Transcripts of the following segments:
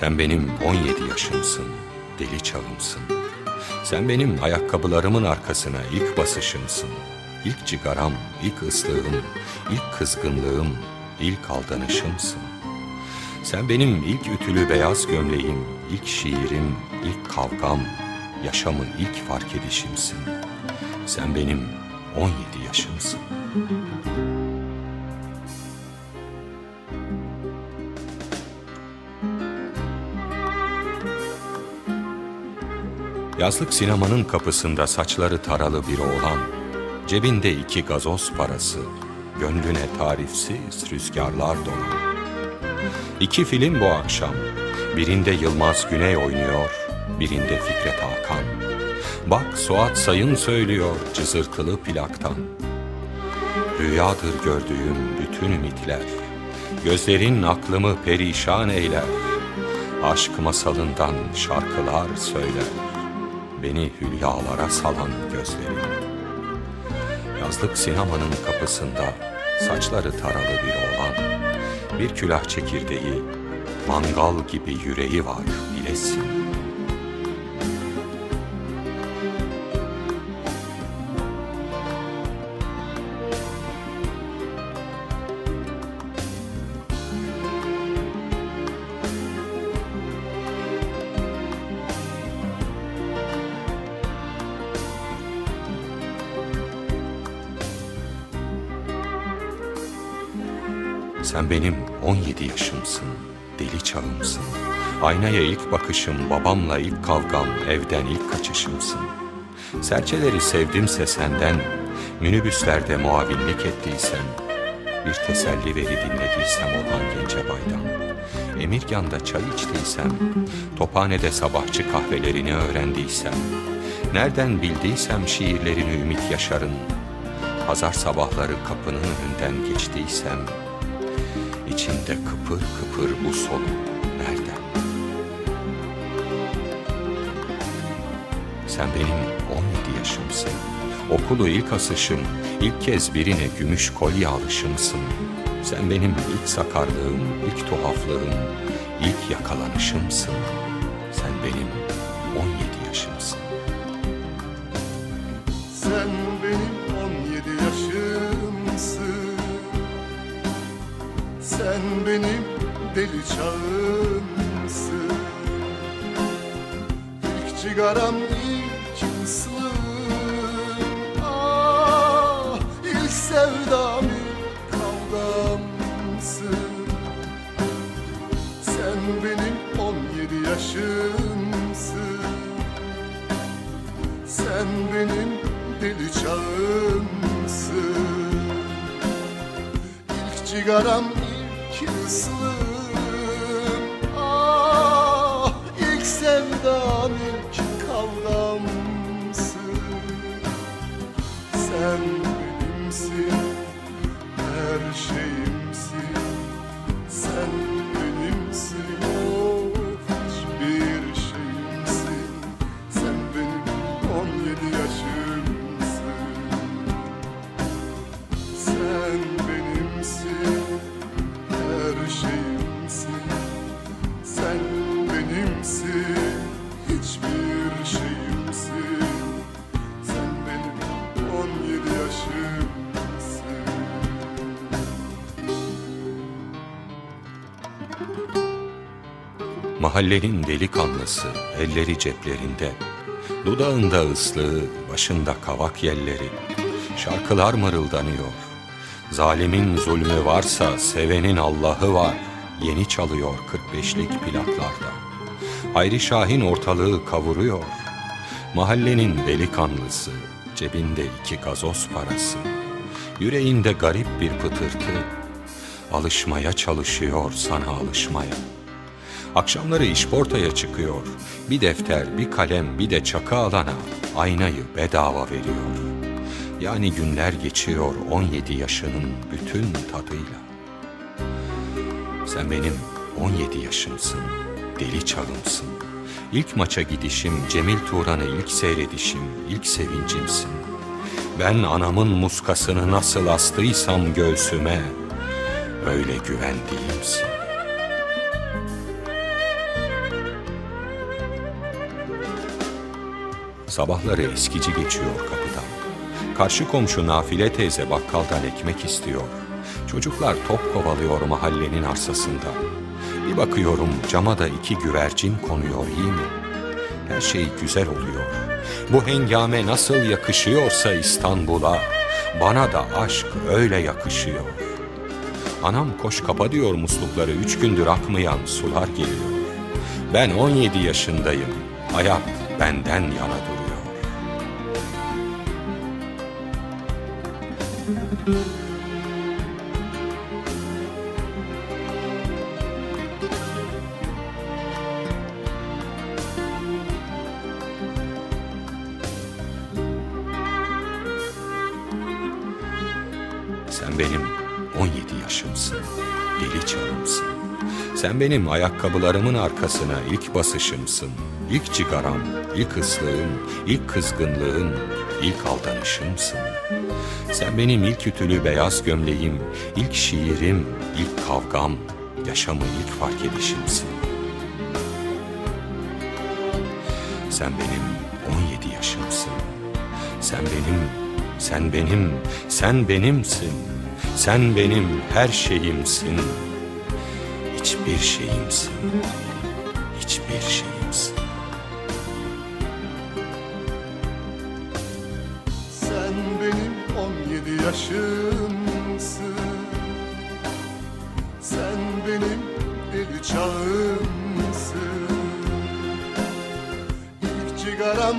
Sen benim 17 yaşımsın, deli çağımsın. Sen benim ayakkabılarımın arkasına ilk basışımsın. İlk cigaram, ilk ıslığım, ilk kızgınlığım, ilk aldanışımsın. Sen benim ilk ütülü beyaz gömleğim, ilk şiirim, ilk kavgam, yaşamı ilk fark edişimsin. Sen benim 17 yaşımsın. Yazlık sinemanın kapısında saçları taralı bir oğlan, cebinde iki gazoz parası, gönlüne tarifsiz rüzgarlar dolan. İki film bu akşam, birinde Yılmaz Güney oynuyor, birinde Fikret Hakan. Bak Suat Sayın söylüyor cızırtılı plaktan. Rüyadır gördüğüm bütün ümitler, gözlerin aklımı perişan eyler. Aşk masalından şarkılar söyler beni hülyalara salan gözlerim. Yazlık sinemanın kapısında saçları taralı bir oğlan, bir külah çekirdeği, mangal gibi yüreği var bilesin. Sen benim 17 yaşımsın, deli çağımsın. Aynaya ilk bakışım, babamla ilk kavgam, evden ilk kaçışımsın. Serçeleri sevdimse senden, minibüslerde muavinlik ettiysem, bir teselli veri dinlediysem Orhan Gencebay'dan, Emirgan'da çay içtiysem, Tophane'de sabahçı kahvelerini öğrendiysem, nereden bildiysem şiirlerini Ümit Yaşar'ın, pazar sabahları kapının önünden geçtiysem, İçinde kıpır kıpır bu soluk nereden? Sen benim 17 yaşımsın. Okulu ilk asışım, ilk kez birine gümüş kolye alışımsın. Sen benim ilk sakarlığım, ilk tuhaflığım, ilk yakalanışımsın. Sen benim 17 yaşımsın. Sen Sen benim deli çağımsın. İlk cigaram ilk ıslığım. Ah ilk sevdam ilk kavgamsın. Sen benim 17 yaşımsın. Sen benim deli çağımsın. İlk cigaram ilk Mahallenin delikanlısı, elleri ceplerinde, dudağında ıslığı, başında kavak yelleri, şarkılar mırıldanıyor. Zalimin zulmü varsa sevenin Allah'ı var, yeni çalıyor 45'lik plaklarda. Hayri Şahin ortalığı kavuruyor. Mahallenin delikanlısı, cebinde iki gazoz parası, yüreğinde garip bir pıtırtı, alışmaya çalışıyor sana alışmaya. Akşamları işportaya çıkıyor. Bir defter, bir kalem, bir de çakı alana aynayı bedava veriyor. Yani günler geçiyor 17 yaşının bütün tadıyla. Sen benim 17 yaşımsın, deli çağımsın. İlk maça gidişim, Cemil Turan'ı ilk seyredişim, ilk sevincimsin. Ben anamın muskasını nasıl astıysam göğsüme, öyle güvendiğimsin. Sabahları eskici geçiyor kapıdan. Karşı komşu Nafile teyze bakkaldan ekmek istiyor. Çocuklar top kovalıyor mahallenin arsasında. Bir bakıyorum cama da iki güvercin konuyor iyi mi? Her şey güzel oluyor. Bu hengame nasıl yakışıyorsa İstanbul'a, bana da aşk öyle yakışıyor. Anam koş kapa diyor muslukları, üç gündür akmayan sular geliyor. Ben 17 yaşındayım, hayat benden yana duruyor. Sen benim 17 yaşımsın, deli çağımsın. Sen benim ayakkabılarımın arkasına ilk basışımsın. İlk cigaram, ilk ıslığım, ilk kızgınlığım, ilk aldanışımsın. Sen benim ilk ütülü beyaz gömleğim, ilk şiirim, ilk kavgam, yaşamı ilk fark edişimsin. Sen benim 17 yaşımsın. Sen benim, sen benim, sen benimsin. Sen benim her şeyimsin. Hiçbir şeyimsin. Hiçbir şeyimsin. Sen benim 17 yaşımsın Sen benim deli çağımsın İlk cigaram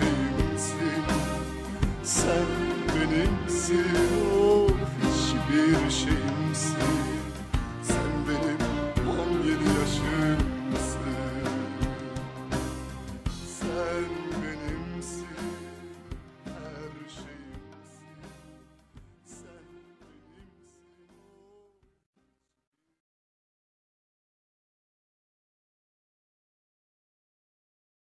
kimsin Sen benimsin. Of hiçbir şeyimsin.